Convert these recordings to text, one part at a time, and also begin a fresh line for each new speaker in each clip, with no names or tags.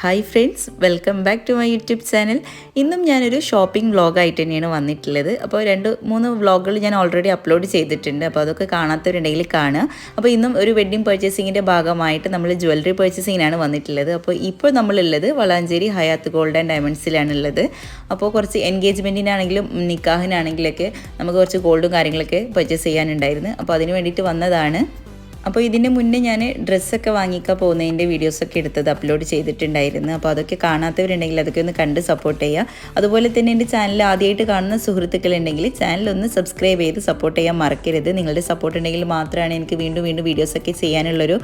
Hi friends welcome back to my YouTube channel ഇന്നും ഞാനൊരു shopping വ്ളോഗായിട്ട് തന്നെയാണ് വന്നിട്ടുള്ളത്. അപ്പോൾ രണ്ട് മൂന്ന് വ്ളോഗുകൾ ഞാൻ ഓൾറെഡി അപ്ലോഡ് ചെയ്തിട്ടുണ്ട്. അപ്പോൾ അതൊക്കെ കാണാത്തവരുണ്ടെങ്കിൽ കാണുക. അപ്പോൾ ഇന്നും ഒരു വെഡ്ഡിങ് പർച്ചേസിങ്ങിന്റെ ഭാഗമായിട്ട് നമ്മൾ ജ്വല്ലറി പർച്ചേസിങ്ങിനാണ് വന്നിട്ടുള്ളത്. അപ്പോൾ ഇപ്പോൾ നമ്മളുള്ളത് വളാഞ്ചേരി ഹയാത്ത് ഗോൾഡ് ആൻഡ് ഡയമണ്ട്സിലാണ് ഉള്ളത്. അപ്പോൾ കുറച്ച് എൻഗേജ്മെന്റിനാണെങ്കിലും നിക്കാഹിനാണെങ്കിലൊക്കെ നമുക്ക് കുറച്ച് ഗോൾഡും കാര്യങ്ങളൊക്കെ പർച്ചേസ് ചെയ്യാനുണ്ടായിരുന്നു. അപ്പോൾ അതിന് വേണ്ടിയിട്ട് വന്നതാണ്. അപ്പോൾ ഇതിന് മുന്നേ ഞാൻ ഡ്രസ്സൊക്കെ വാങ്ങിക്കാൻ പോകുന്നതിന്റെ വീഡിയോസൊക്കെ എടുത്തത് അപ്ലോഡ് ചെയ്തിട്ടുണ്ടായിരുന്നു. അപ്പോൾ അതൊക്കെ കാണാത്തവരുണ്ടെങ്കിൽ അതൊക്കെ ഒന്ന് കണ്ട് സപ്പോർട്ട് ചെയ്യുക അതുപോലെ തന്നെ എന്റെ ചാനൽ ആദ്യമായിട്ട് കാണുന്ന സുഹൃത്തുക്കളുണ്ടെങ്കിൽ ചാനൽ ഒന്ന് സബ്സ്ക്രൈബ് ചെയ്ത് സപ്പോർട്ട് ചെയ്യാൻ മറക്കരുത്. നിങ്ങളുടെ സപ്പോർട്ട് ഉണ്ടെങ്കിൽ മാത്രമാണ് എനിക്ക് വീണ്ടും വീണ്ടും വീഡിയോസൊക്കെ ചെയ്യാനുള്ളൊരു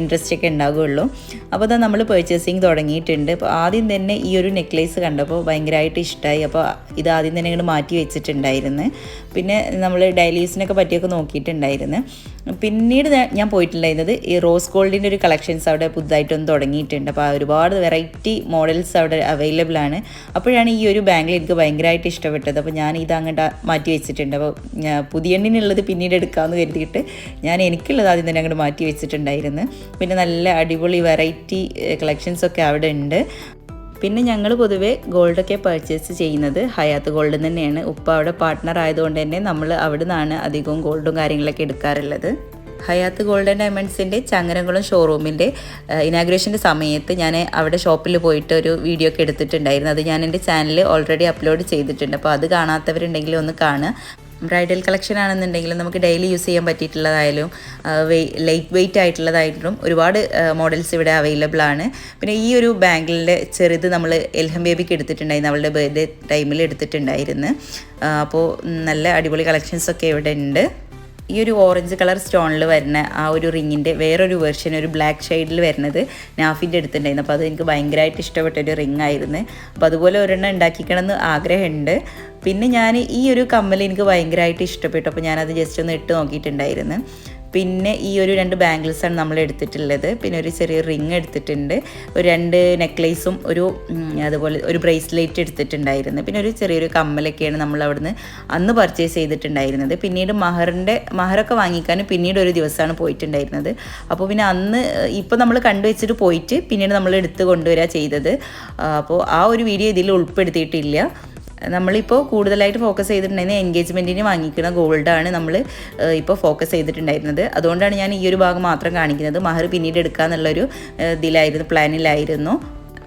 ഇൻട്രസ്റ്റ് ഒക്കെ ഉണ്ടാകുകയുള്ളൂ അപ്പോൾ അതാ നമ്മൾ പർച്ചേസിങ് തുടങ്ങിയിട്ടുണ്ട്. അപ്പോൾ ആദ്യം തന്നെ ഈ ഒരു നെക്ലേസ് കണ്ടപ്പോൾ ഭയങ്കരമായിട്ട് ഇഷ്ടമായി അപ്പോൾ ഇത് ആദ്യം തന്നെ ഇങ്ങോട്ട് മാറ്റി വെച്ചിട്ടുണ്ടായിരുന്നു. പിന്നെ നമ്മൾ ഡയലീസിനൊക്കെ പറ്റിയൊക്കെ നോക്കിയിട്ടുണ്ടായിരുന്നു. പിന്നീട് ഞാൻ പോയിട്ടുണ്ടായിരുന്നത് ഈ റോസ് ഗോൾഡിന്റെ ഒരു കളക്ഷൻസ് അവിടെ പുതുതായിട്ടൊന്ന് തുടങ്ങിയിട്ടുണ്ട്. അപ്പോൾ ഒരുപാട് വെറൈറ്റി മോഡൽസ് അവിടെ അവൈലബിൾ ആണ്. അപ്പോഴാണ് ഈ ഒരു ബാങ്കിൽ എനിക്ക് ഭയങ്കരമായിട്ട് ഇഷ്ടപ്പെട്ടത്. അപ്പോൾ ഞാൻ ഇത് അങ്ങോട്ട് മാറ്റി വെച്ചിട്ടുണ്ട്. അപ്പോൾ പുതിയ എണ്ണിനുള്ളത് പിന്നീട് എടുക്കാമെന്ന് കരുതിയിട്ട് ഞാൻ എനിക്കുള്ളത് ആദ്യം തന്നെ അങ്ങോട്ട് മാറ്റി വെച്ചിട്ടുണ്ടായിരുന്നു. പിന്നെ നല്ല അടിപൊളി വെറൈറ്റി കളക്ഷൻസ് ഒക്കെ അവിടെ ഉണ്ട്. പിന്നെ ഞങ്ങൾ പൊതുവേ ഗോൾഡൊക്കെ പർച്ചേസ് ചെയ്യുന്നത് ഹയാത്ത് ഗോൾഡ് തന്നെയാണ്. ഉപ്പ അവിടെ പാർട്ട്ണർ ആയതുകൊണ്ട് തന്നെ നമ്മൾ അവിടെ നിന്നാണ് അധികവും ഗോൾഡും കാര്യങ്ങളൊക്കെ എടുക്കാറുള്ളത്. ഹയാത്ത് ഗോൾഡൻ ഡയമണ്ട്സിന്റെ ചങ്ങരംകുളം ഷോറൂമിന്റെ ഇനാഗ്രേഷന്റെ സമയത്ത് ഞാൻ അവിടെ ഷോപ്പിൽ പോയിട്ട് ഒരു വീഡിയോ ഒക്കെ എടുത്തിട്ടുണ്ടായിരുന്നു. അത് ഞാൻ എന്റെ ചാനലിൽ ഓൾറെഡി അപ്ലോഡ് ചെയ്തിട്ടുണ്ട്. അപ്പോൾ അത് കാണാത്തവരുണ്ടെങ്കിൽ ഒന്ന് കാണുക. ബ്രൈഡൽ കളക്ഷൻ ആണെന്നുണ്ടെങ്കിലും നമുക്ക് ഡെയിലി യൂസ് ചെയ്യാൻ പറ്റിയിട്ടുള്ളതായാലും ലൈറ്റ് വെയിറ്റ് ആയിട്ടുള്ളതായിട്ടും ഒരുപാട് മോഡൽസ് ഇവിടെ അവൈലബിൾ ആണ്. പിന്നെ ഈ ഒരു ബാങ്കിളിന്റെ ചെറുത് നമ്മൾ എൽഹം ബേബിക്ക് എടുത്തിട്ടുണ്ടായിരുന്നു അവളുടെ ബർത്ത്ഡേ ടൈമിൽ എടുത്തിട്ടുണ്ടായിരുന്നു. അപ്പോൾ നല്ല അടിപൊളി കളക്ഷൻസൊക്കെ ഇവിടെ ഉണ്ട്. ഈ ഒരു ഓറഞ്ച് കളർ സ്റ്റോണിൽ വരുന്ന ആ ഒരു റിങ്ങിന്റെ വേറൊരു വേർഷൻ ഒരു ബ്ലാക്ക് ഷെയ്ഡിൽ വരുന്നത് നാഫിന്റെ അടുത്തുണ്ടായിരുന്നു. അപ്പോൾ അത് എനിക്ക് ഭയങ്കരമായിട്ട് ഇഷ്ടപ്പെട്ട ഒരു റിങ് ആയിരുന്നു. അപ്പോൾ അതുപോലെ ഒരെണ്ണം ഉണ്ടാക്കിക്കണം എന്ന് ആഗ്രഹമുണ്ട്. പിന്നെ ഞാൻ ഈ ഒരു കമ്മൽ എനിക്ക് ഭയങ്കരമായിട്ട് ഇഷ്ടപ്പെട്ടു. അപ്പോൾ ഞാനത് ജസ്റ്റ് ഒന്ന് ഇട്ട് നോക്കിയിട്ടുണ്ടായിരുന്നു. പിന്നെ ഈ ഒരു രണ്ട് ബാംഗിൾസാണ് നമ്മൾ എടുത്തിട്ടുള്ളത്. പിന്നെ ഒരു ചെറിയ റിങ് എടുത്തിട്ടുണ്ട്. ഒരു രണ്ട് നെക്ലേസും ഒരു അതുപോലെ ഒരു ബ്രേസ്ലെറ്റ് എടുത്തിട്ടുണ്ടായിരുന്നു. പിന്നെ ഒരു ചെറിയൊരു കമ്മലൊക്കെയാണ് നമ്മൾ അവിടുന്ന് അന്ന് പർച്ചേസ് ചെയ്തിട്ടുണ്ടായിരുന്നത്. പിന്നീട് മഹറിന്റെ മഹറൊക്കെ വാങ്ങിക്കാൻ പിന്നീട് ഒരു ദിവസമാണ് പോയിട്ടുണ്ടായിരുന്നത്. അപ്പോൾ പിന്നെ അന്ന് ഇപ്പോൾ നമ്മൾ കണ്ടുവച്ചിട്ട് പോയിട്ട് പിന്നീട് നമ്മൾ എടുത്ത് കൊണ്ടുവരിക ചെയ്തത്. അപ്പോൾ ആ ഒരു വീഡിയോ ഇതിൽ ഉൾപ്പെടുത്തിയിട്ടില്ല. നമ്മളിപ്പോൾ കൂടുതലായിട്ട് ഫോക്കസ് ചെയ്തിട്ടുണ്ടായിരുന്നത് എൻഗേജ്മെന്റിന് വാങ്ങിക്കുന്ന ഗോൾഡാണ് നമ്മൾ ഇപ്പോൾ ഫോക്കസ് ചെയ്തിട്ടുണ്ടായിരുന്നത്. അതുകൊണ്ടാണ് ഞാൻ ഈ ഒരു ഭാഗം മാത്രം കാണിക്കുന്നത്. മഹർ പിന്നീട് എടുക്കുക എന്നുള്ളൊരു ഇതിലായിരുന്നു പ്ലാനിലായിരുന്നു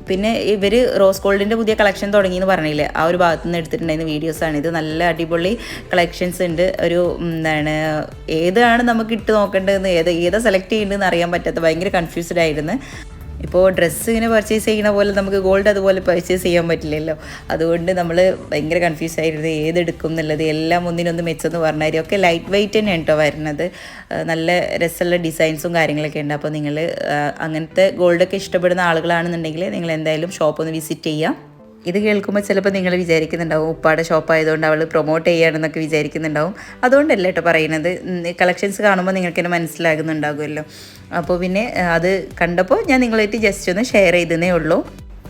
പിന്നെ ഇവർ റോസ് ഗോൾഡിന്റെ പുതിയ കളക്ഷൻ തുടങ്ങി എന്ന് പറഞ്ഞില്ലേ? ആ ഒരു ഭാഗത്തു നിന്ന് എടുത്തിട്ടുണ്ടായിരുന്ന വീഡിയോസാണ് ഇത് നല്ല അടിപൊളി കളക്ഷൻസ് ഉണ്ട്. ഒരു എന്താണ് ഏതാണ് നമുക്ക് ഇട്ട് നോക്കേണ്ടതെന്ന് ഏത് ഏതാ സെലക്ട് ചെയ്യേണ്ടതെന്ന് അറിയാൻ പറ്റാത്ത ഭയങ്കര കൺഫ്യൂസ്ഡ് ആയിരുന്നു. ഇപ്പോൾ ഡ്രസ്സ് ഇങ്ങനെ പർച്ചേസ് ചെയ്യുന്ന പോലെ നമുക്ക് ഗോൾഡ് അതുപോലെ പർച്ചേസ് ചെയ്യാൻ പറ്റില്ലല്ലോ. അതുകൊണ്ട് നമ്മൾ ഭയങ്കര കൺഫ്യൂസ് ആയിരുന്നു ഏതെടുക്കും എന്നുള്ളത്. എല്ലാം ഒന്നിനൊന്ന് മെച്ചെന്ന് പറഞ്ഞാൽ ഒക്കെ ലൈറ്റ് വെയിറ്റ് തന്നെ കേട്ടോ വരുന്നത്. നല്ല രസമുള്ള ഡിസൈൻസും കാര്യങ്ങളൊക്കെ ഉണ്ട്. അപ്പോൾ നിങ്ങൾ അങ്ങനത്തെ ഗോൾഡൊക്കെ ഇഷ്ടപ്പെടുന്ന ആളുകളാണെന്നുണ്ടെങ്കിൽ നിങ്ങൾ എന്തായാലും ഷോപ്പ് ഒന്ന് വിസിറ്റ് ചെയ്യാം. ഇത് കേൾക്കുമ്പോൾ ചിലപ്പോൾ നിങ്ങൾ വിചാരിക്കുന്നുണ്ടാവും ഉപ്പാടെ ഷോപ്പായതുകൊണ്ട് അവൾ പ്രൊമോട്ട് ചെയ്യുകയാണെന്നൊക്കെ വിചാരിക്കുന്നുണ്ടാവും. അതുകൊണ്ടല്ല കേട്ടോ പറയുന്നത് കളക്ഷൻസ് കാണുമ്പോൾ നിങ്ങൾക്ക് തന്നെ മനസ്സിലാകുന്നുണ്ടാകുമല്ലോ. അപ്പോൾ പിന്നെ അത് കണ്ടപ്പോൾ ഞാൻ നിങ്ങളായിട്ട് ജസ്റ്റ് ഒന്ന് ഷെയർ ചെയ്തതേ ഉള്ളൂ.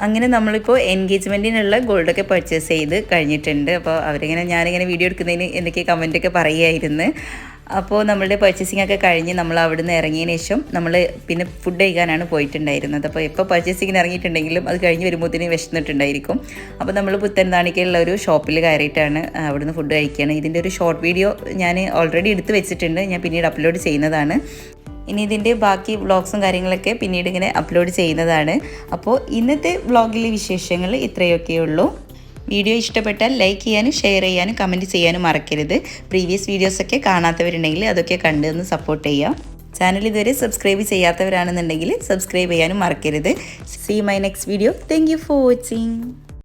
അങ്ങനെ നമ്മളിപ്പോൾ എൻഗേജ്മെന്റിനുള്ള ഗോൾഡൊക്കെ പർച്ചേസ് ചെയ്ത് കഴിഞ്ഞിട്ടുണ്ട്. അപ്പോൾ അവരിങ്ങനെ ഞാനിങ്ങനെ വീഡിയോ എടുക്കുന്നതിന് എന്തൊക്കെ കമന്റൊക്കെ പറയുമായിരുന്നു അപ്പോൾ നമ്മളുടെ പർച്ചേസിംഗ് ഒക്കെ കഴിഞ്ഞ് നമ്മൾ അവിടുന്ന് ഇറങ്ങിയതിന് ശേഷം നമ്മൾ പിന്നെ ഫുഡ് കഴിക്കാനാണ് പോയിട്ടുണ്ടായിരുന്നത്. അപ്പോൾ എപ്പോൾ പർച്ചേസിങ്ങിന് ഇറങ്ങിയിട്ടുണ്ടെങ്കിലും അത് കഴിഞ്ഞ് വരുമ്പോഴത്തേനും വിശന്നിട്ടുണ്ടായിരിക്കും. അപ്പോൾ നമ്മൾ പുത്തൻതാണിക്കുള്ള ഒരു ഷോപ്പിൽ കയറിയിട്ടാണ് അവിടുന്ന് ഫുഡ് കഴിക്കുകയാണ് ഇതിന്റെ ഒരു ഷോർട്ട് വീഡിയോ ഞാൻ ഓൾറെഡി എടുത്ത് വെച്ചിട്ടുണ്ട്. ഞാൻ പിന്നീട് അപ്ലോഡ് ചെയ്യുന്നതാണ്. ഇനി ഇതിന്റെ ബാക്കി വ്ളോഗ്സും കാര്യങ്ങളൊക്കെ പിന്നീട് ഇങ്ങനെ അപ്ലോഡ് ചെയ്യുന്നതാണ്. അപ്പോൾ ഇന്നത്തെ വ്ളോഗിലെ വിശേഷങ്ങൾ ഇത്രയൊക്കെ ഉള്ളൂ വീഡിയോ ഇഷ്ടപ്പെട്ടാൽ ലൈക്ക് ചെയ്യാനും ഷെയർ ചെയ്യാനും കമന്റ് ചെയ്യാനും മറക്കരുത്. പ്രീവിയസ് വീഡിയോസൊക്കെ കാണാത്തവരുണ്ടെങ്കിൽ അതൊക്കെ കണ്ട് ഒന്ന് സപ്പോർട്ട് ചെയ്യാം. ചാനൽ ഇതുവരെ സബ്സ്ക്രൈബ് ചെയ്യാത്തവരാണെന്നുണ്ടെങ്കിൽ സബ്സ്ക്രൈബ് ചെയ്യാനും മറക്കരുത്. See my next video thank for watching